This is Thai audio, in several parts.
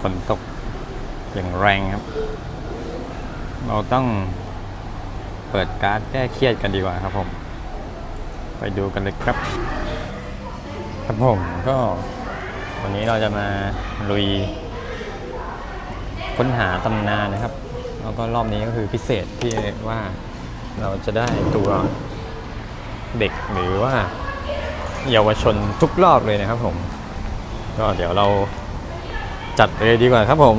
ฝนตกอย่างแรงครับ เราต้องเปิดการ์ดแก้เครียดกันดีกว่าครับผม ไปดูกันเลยครับ ครับผมก็วันนี้เราจะมาลุย ค้นหาตำนานนะครับ แล้วก็รอบนี้ก็คือพิเศษที่ว่าเราจะได้ตัวเด็กหรือว่าเยาวชนทุกรอบเลยนะครับผม ก็เดี๋ยวเรา จัดเลยดีกว่าครับผม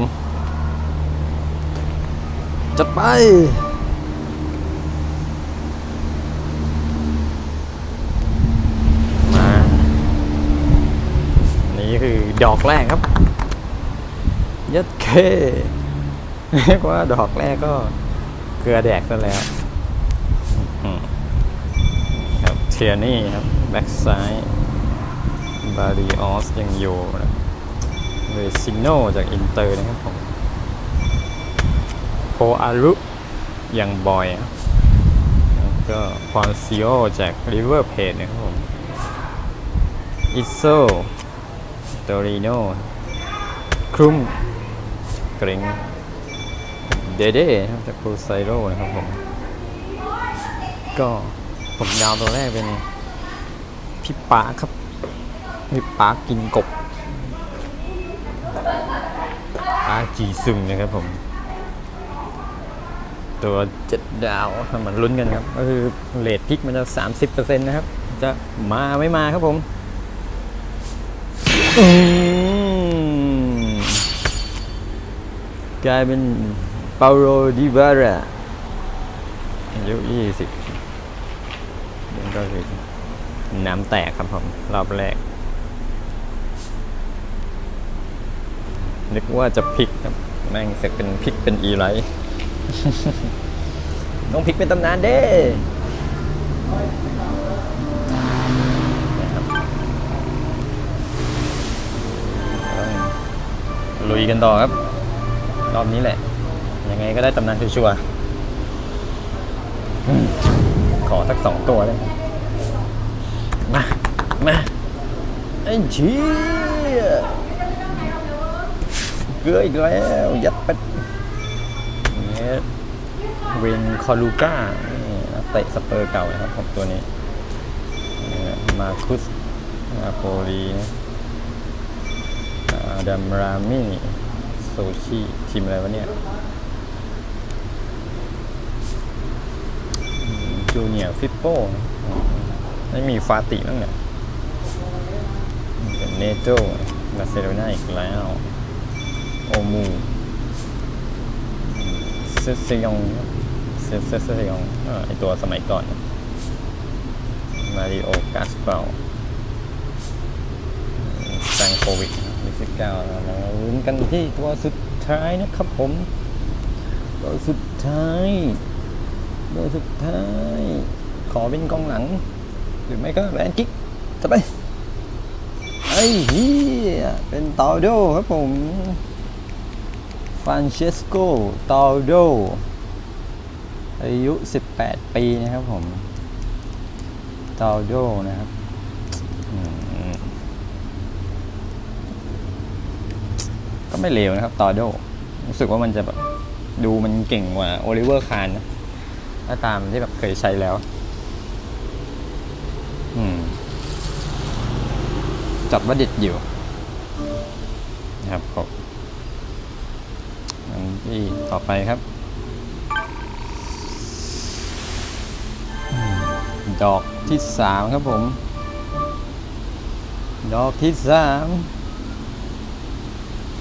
จัดไป มา นี่คือดอกแรกครับ ยัดเคเรียกว่าดอกแรกก็เกลือแดกซะแล้วครับเทียนี่ครับ แบ็กซ้ายบาริออสยังอยู่นะ เรซิโนจากอินเตอร์นะครับผมโคอารุยังบอยครับแล้วก็พอนซิโอจากริเวอร์เพจนะครับผมอิโซโตริโนครุมเกรงเดเด้ครับจากครูไซโรนะครับผม ก็ผมยาวตัวแรกเป็นพี่ปาครับพี่ปากินกบ ปาร์จีซึงนะครับผม ตัวเจ็ดดาวเหมือนลุ้นกันครับ ก็คือเลทพิกมันจะ 30%นะครับ จะมาไม่มาครับผมกลายเป็นเปาโรดิบาร่าอายุ20นี่ก็คือน้ำแตกครับผม รอบแรก นึกว่าจะพลิกครับแม่งเสกเป็นพลิกเป็นอีไลท์ต้องพลิกเป็นตำนานเด้ลุยกันต่อครับ รอบนี้แหละ ยังไงก็ได้ตำนานชัวร์ๆขอสักสองตัวเลยมา มาไอ้เชี่ย ลืออีกแล้วยัดเป็ดเนี่ยเวนคอลูก้าเตะสเปอร์เก่านะครับผมตัวนี้ มาคุสนาโปลีอาดัมรามี่โซชิทีมอะไรวะเนี่ยจูเนียร์ฟิปโป้ไม่มีฟาติบ้างเนี่ยเป็นเนโจบาเซโลนาอีกแล้ว โอมูเซเซยองเซเซเซยองไอตัวสมัยก่อนมาริโอกาสเปาแซงโควิด29เรามาลุ้นกันที่ตัวสุดท้ายนะครับผม ตัวสุดท้ายตัวสุดท้าย ขอเป็นกองหลัง หรือไม่ก็แบนกิ๊กจะไปไอ้เฮียเป็นตอโดครับผม ฟรานเชสโกตอโด อายุ 18 ปีนะครับผมตอโดนะครับก็ไม่เลวนะครับตอโด รู้สึกว่ามันจะแบบดูมันเก่งกว่าโอลิเวอร์คานนะถ้าตามที่แบบเคยใช้แล้ว อืม จัดว่าเด็ดอยู่นะครับผม ที่ต่อไปครับ ดอกที่สามครับผม ดอกที่สาม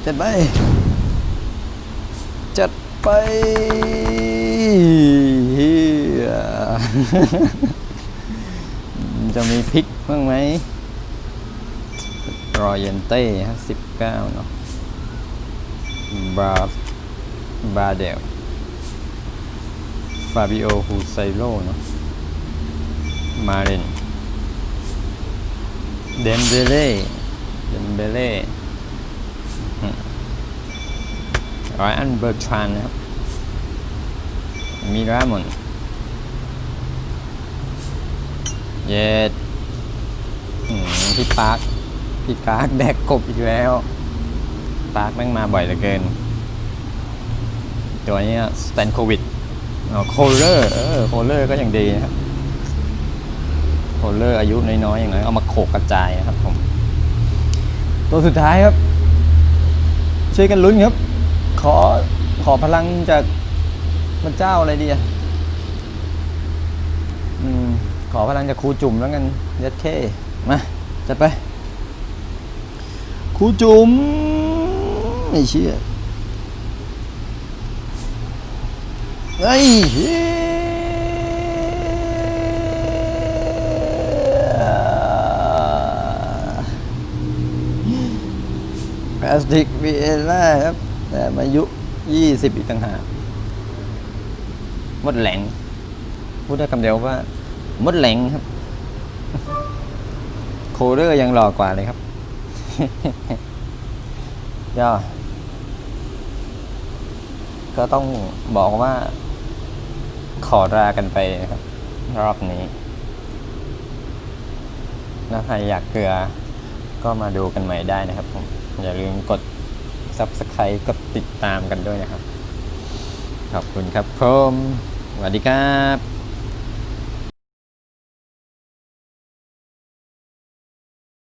จัดไป จัดไปจะมีพริกบ้างไหมรอยันเต้ห้าสิบเก้าเนาะบรา บาเดลฟาบิโอฮูไซโลเนาะมาเรนเดมเบเล่เดมเบเล่รอยอันเบอร์ทรานนะครับมีรามอนเย็ดอืมพี่ปาร์คพี่การ์กแดกกบอีกแล้ว ปาร์คแม่งมาบ่อยเหลือเกิน ตัวนี้สแตนโควิดโคลเลอร์เออโคลเลอร์ก็ยังดีนะครับโคลเลอร์อายุน้อยๆอย่างน้อยเอามาโขกกระจายนะครับผม ตัวสุดท้ายครับ ช่วยกันลุ้นครับ ขอขอพลังจากพระเจ้าอะไรดีอะอืมขอพลังจากครูจุ่มแล้วกันยัดเคมาจัดไปครูจุ๋มไม่เชื่อไอ้ เหี้ยพลาสติกวีเอล่าครับ แต่มายุยี่สิบอีกต่างหากหมดแหลง พูดได้คำเดียวว่าหมดแหลงครับ โคเรอร์ยังหล่อกว่าเลยครับย่อก็ต้องบอกว่า ขอลากันไปนะครับ รอบนี้ถ้าใครอยากเกลือก็มาดูกันใหม่ได้นะครับผม อย่าลืมกด Subscribe กดติดตามกันด้วยนะครับ ขอบคุณครับผมสวัสดีครับ